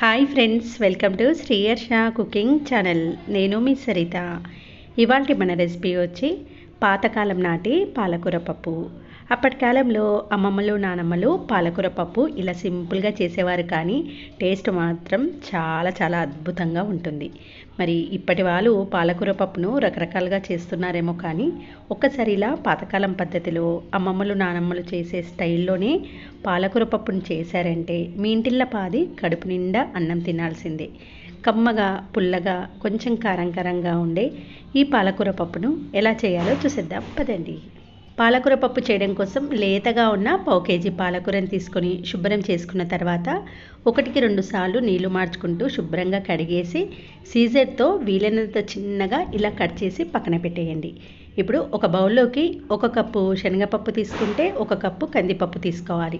Hi friends welcome to Sriyarsha cooking channel నేను మీ సరిత. ఇవాళ మన రెసిపీ వచ్చి పాతకాలం నాటి పాలకూర పప్పు. అప్పటి కాలంలో అమ్మమ్మలు నానమ్మలు పాలకూర పప్పు ఇలా సింపుల్గా చేసేవారు కానీ టేస్ట్ మాత్రం చాలా చాలా అద్భుతంగా ఉంటుంది. మరి ఇప్పటి వాళ్ళు పాలకూర పప్పును రకరకాలుగా చేస్తున్నారేమో కానీ ఒక్కసారి ఇలా పాతకాలం పద్ధతిలో అమ్మమ్మలు నానమ్మలు చేసే స్టైల్లోనే పాలకూర పప్పును చేశారంటే మీ ఇంటిల్ల పాది కడుపు నిండా అన్నం తినాల్సిందే. కమ్మగా పుల్లగా కొంచెం కారం కారంగా ఉండే ఈ పాలకూర పప్పును ఎలా చేయాలో చూసేద్దాం. పదండి. పాలకూర పప్పు చేయడం కోసం లేతగా ఉన్న పావు కేజీ పాలకూరని తీసుకొని శుభ్రం చేసుకున్న తర్వాత ఒకటికి రెండు సార్లు నీళ్ళు మార్చుకుంటూ శుభ్రంగా కడిగేసి సీజర్తో వీలైనంత చిన్నగా ఇలా కట్ చేసి పక్కన పెట్టేయండి. ఇప్పుడు ఒక బౌల్లోకి ఒక కప్పు శనగపప్పు తీసుకుంటే ఒక కప్పు కందిపప్పు తీసుకోవాలి.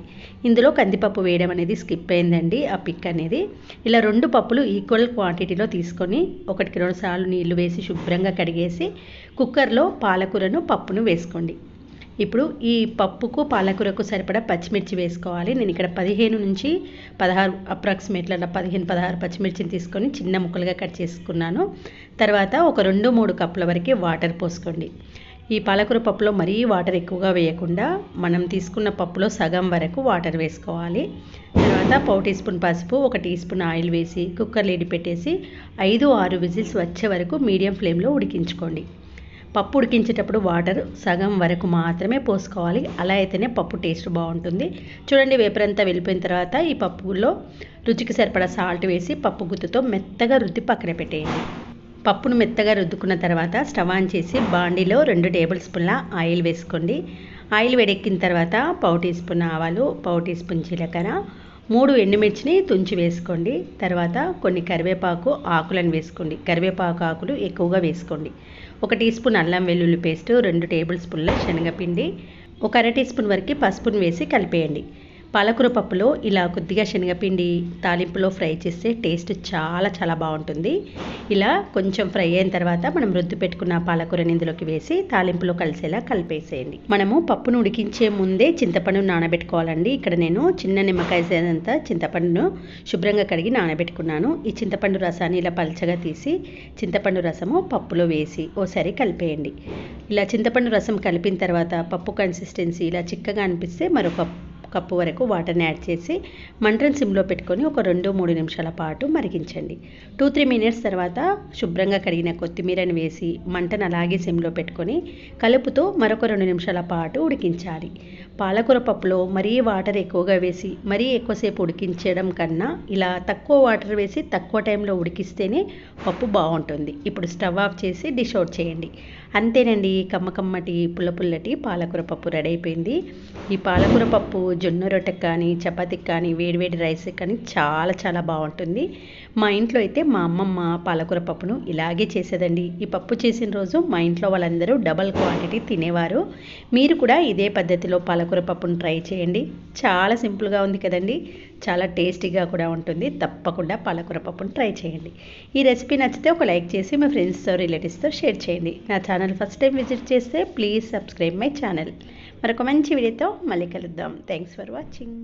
ఇందులో కందిపప్పు వేయడం అనేది స్కిప్ అయిందండి. ఆ పిక్ అనేది ఇలా రెండు పప్పులు ఈక్వల్ క్వాంటిటీలో తీసుకొని ఒకటికి రెండు సార్లు నీళ్ళు వేసి శుభ్రంగా కడిగేసి కుక్కర్లో పాలకూరను పప్పును వేసుకోండి. ఇప్పుడు ఈ పప్పుకు పాలకూరకు సరిపడా పచ్చిమిర్చి వేసుకోవాలి. నేను ఇక్కడ పదిహేను నుంచి పదహారు అప్రాక్సిమేట్ల పదిహేను పదహారు పచ్చిమిర్చిని తీసుకొని చిన్న ముక్కలుగా కట్ చేసుకున్నాను. తర్వాత ఒక రెండు మూడు కప్పుల వరకు వాటర్ పోసుకోండి. ఈ పాలకూర పప్పులో మరీ వాటర్ ఎక్కువగా వేయకుండా మనం తీసుకున్న పప్పులో సగం వరకు వాటర్ వేసుకోవాలి. తర్వాత పావు టీ స్పూన్ పసుపు ఒక టీ స్పూన్ ఆయిల్ వేసి కుక్కర్ లీడి పెట్టేసి ఐదు ఆరు విజిల్స్ వచ్చే వరకు మీడియం ఫ్లేమ్లో ఉడికించుకోండి. పప్పు ఉడికించేటప్పుడు వాటర్ సగం వరకు మాత్రమే పోసుకోవాలి. అలా అయితేనే పప్పు టేస్ట్ బాగుంటుంది. చూడండి వేపరంతా వెళ్ళిపోయిన తర్వాత ఈ పప్పులో రుచికి సరిపడా సాల్ట్ వేసి పప్పు గుత్తుతో మెత్తగా రుద్ది పక్కన పెట్టేయండి. పప్పును మెత్తగా రుద్దుకున్న తర్వాత స్టవ్ ఆన్ చేసి బాండీలో రెండు టేబుల్ స్పూన్ల ఆయిల్ వేసుకోండి. ఆయిల్ వేడెక్కిన తర్వాత పావు టీ స్పూన్ ఆవాలు పావు టీ స్పూన్ జీలకర్ర మూడు ఎండుమిర్చిని తుంచి వేసుకోండి. తర్వాత కొన్ని కరివేపాకు ఆకులను వేసుకోండి. కరివేపాకు ఆకులు ఎక్కువగా వేసుకోండి. ఒక టీ స్పూన్ అల్లం వెల్లుల్లి పేస్ట్ రెండు టేబుల్ స్పూన్ల శనగపిండి ఒక అర టీ స్పూన్ వరకు పసుపును వేసి కలిపేయండి. పాలకూర పప్పులో ఇలా కొద్దిగా శనగపిండి తాలింపులో ఫ్రై చేస్తే టేస్ట్ చాలా చాలా బాగుంటుంది. ఇలా కొంచెం ఫ్రై అయిన తర్వాత మనం రుద్దు పెట్టుకున్న పాలకూరని ఇందులోకి వేసి తాలింపులో కలిసేలా కలిపేసేయండి. మనము పప్పును ఉడికించే ముందే చింతపండు నానబెట్టుకోవాలండి. ఇక్కడ నేను చిన్న నిమ్మకాయ సేదంతా చింతపండును శుభ్రంగా కడిగి నానబెట్టుకున్నాను. ఈ చింతపండు రసాన్ని ఇలా పల్చగా తీసి చింతపండు రసము పప్పులో వేసి ఓసారి కలిపేయండి. ఇలా చింతపండు రసం కలిపిన తర్వాత పప్పు కన్సిస్టెన్సీ ఇలా చిక్కగా అనిపిస్తే మరొక కప్పు వరకు వాటర్ని యాడ్ చేసి మంటను సిమ్లో పెట్టుకొని ఒక రెండు మూడు నిమిషాల పాటు మరిగించండి. టూ త్రీ మినిట్స్ తర్వాత శుభ్రంగా కడిగిన కొత్తిమీరని వేసి మంటను అలాగే సిమ్లో పెట్టుకొని కలుపుతో మరొక రెండు నిమిషాల పాటు ఉడికించాలి. పాలకూర పప్పులో మరీ వాటర్ ఎక్కువగా వేసి మరీ ఎక్కువసేపు ఉడికించడం కన్నా ఇలా తక్కువ వాటర్ వేసి తక్కువ టైంలో ఉడికిస్తేనే పప్పు బాగుంటుంది. ఇప్పుడు స్టవ్ ఆఫ్ చేసి డిష్ అవుట్ చేయండి. అంతేనండి కమ్మ కమ్మటి పుల్ల పుల్లటి పాలకూర పప్పు రెడీ అయిపోయింది. ఈ పాలకూర పప్పు జొన్న రొట్టెకి కానీ చపాతీకి కానీ వేడివేడి రైస్కి కానీ చాలా చాలా బాగుంటుంది. మా ఇంట్లో అయితే మా అమ్మమ్మ పాలకూర పప్పును ఇలాగే చేసేదండి. ఈ పప్పు చేసిన రోజు మా ఇంట్లో వాళ్ళందరూ డబల్ క్వాంటిటీ తినేవారు. మీరు కూడా ఇదే పద్ధతిలో పాలకూర పప్పును ట్రై చేయండి. చాలా సింపుల్గా ఉంది కదండి. చాలా టేస్టీగా కూడా ఉంటుంది. తప్పకుండా పాలకూర పప్పును ట్రై చేయండి. ఈ రెసిపీ నచ్చితే ఒక లైక్ చేసి మీ ఫ్రెండ్స్తో రిలేటివ్స్తో షేర్ చేయండి. నా ఛానల్ ఫస్ట్ టైం విజిట్ చేస్తే ప్లీజ్ సబ్స్క్రైబ్ మై ఛానల్. మరొక మంచి వీడియోతో మళ్ళీ కలుద్దాం. Thanks for watching.